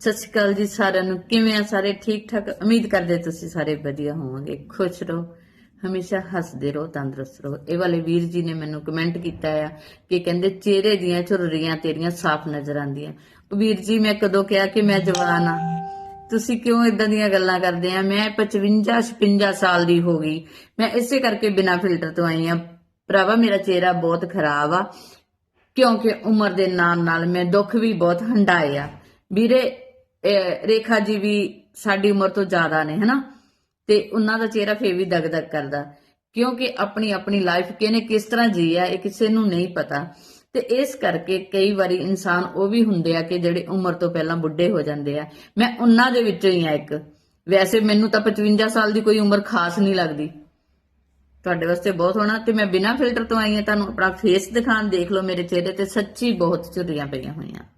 ਸਤਿ ਸ਼੍ਰੀ ਅਕਾਲ ਜੀ ਸਾਰਿਆਂ ਨੂੰ। ਕਿਵੇਂ ਆ ਸਾਰੇ? ਠੀਕ ਠਾਕ? ਉਮੀਦ ਕਰਦੇ ਤੁਸੀਂ ਸਾਰੇ ਵਧੀਆ ਹੋਵੋਗੇ। ਖੁਸ਼ ਰਹੋ। ਹਮੇਸ਼ਾ ਹੱਸਦੇ ਰਹੋ, ਤੰਦਰੁਸਤ ਰਹੋ। ਇਹ ਵਾਲੇ ਵੀਰ ਜੀ ਨੇ ਮੈਨੂੰ ਕਮੈਂਟ ਕੀਤਾ ਆ ਕਿ ਕਹਿੰਦੇ, ਚਿਹਰੇ ਦੀਆਂ ਝੁਰੜੀਆਂ ਤੇਰੀਆਂ ਸਾਫ਼ ਨਜ਼ਰ ਆਉਂਦੀਆਂ। ਵੀਰ ਜੀ, ਮੈਂ ਕਦੋਂ ਕਿਹਾ ਕਿ ਮੈਂ ਜਵਾਨ ਆ ਤੁਸੀਂ ਕਿਉਂ ਇਦਾਂ ਦੀਆਂ ਗੱਲਾਂ ਕਰਦੇ ਆ? ਮੈਂ 55 56 ਸਾਲ ਦੀ ਹੋ ਗਈ। ਮੈਂ ਇਸੇ ਕਰਕੇ ਬਿਨਾਂ ਫਿਲਟਰ ਤੋਂ ਆਈ ਆ ਭਰਾਵਾ, ਮੇਰਾ ਚਿਹਰਾ ਬਹੁਤ ਖਰਾਬ ਆ। ਕਿਉਂਕਿ ਉਮਰ ਦੇ ਨਾਲ ਨਾਲ ਮੈਂ ਦੁੱਖ ਵੀ ਬਹੁਤ ਹੰਡਾਏ ਆ। ਵੀਰੇ ਰੇਖਾ ਜੀ ਵੀ ਸਾਡੀ ਉਮਰ ਤੋਂ ਜ਼ਿਆਦਾ ਨੇ, ਹਨਾ? ਤੇ ਉਹਨਾਂ ਦਾ ਚਿਹਰਾ ਫੇਰ ਵੀ ਦਗਦਗ ਕਰਦਾ। ਕਿਉਂਕਿ ਆਪਣੀ ਆਪਣੀ ਲਾਈਫ ਕਿਹਨੇ ਕਿਸ ਤਰ੍ਹਾਂ ਜੀ ਆ, ਇਹ ਕਿਸੇ ਨੂੰ ਨਹੀਂ ਪਤਾ। ਤੇ ਇਸ ਕਰਕੇ ਕਈ ਵਾਰੀ ਇਨਸਾਨ ਉਹ ਵੀ ਹੁੰਦੇ ਆ ਕਿ ਜਿਹੜੇ ਉਮਰ ਤੋਂ ਪਹਿਲਾਂ ਬੁੱਢੇ ਹੋ ਜਾਂਦੇ ਆ। ਮੈਂ ਉਹਨਾਂ ਦੇ ਵਿੱਚੋਂ ਹੀ ਆ ਇੱਕ। ਵੈਸੇ ਮੈਨੂੰ ਤਾਂ 55 ਸਾਲ ਦੀ ਕੋਈ ਉਮਰ ਖਾਸ ਨਹੀਂ ਲੱਗਦੀ। ਤੁਹਾਡੇ ਵਾਸਤੇ ਬਹੁਤ ਹੋਣਾ ਤੇ ਮੈਂ ਬਿਨਾਂ ਫਿਲਟਰ ਤੋਂ ਆਈ ਹਾਂ, ਤੁਹਾਨੂੰ ਆਪਣਾ ਫੇਸ ਦਿਖਾਣ ਦੇਖ ਲਓ ਮੇਰੇ ਚਿਹਰੇ ਤੇ ਸੱਚੀ ਬਹੁਤ ਝੁਰੀਆਂ ਪਈਆਂ ਹੋਈਆਂ।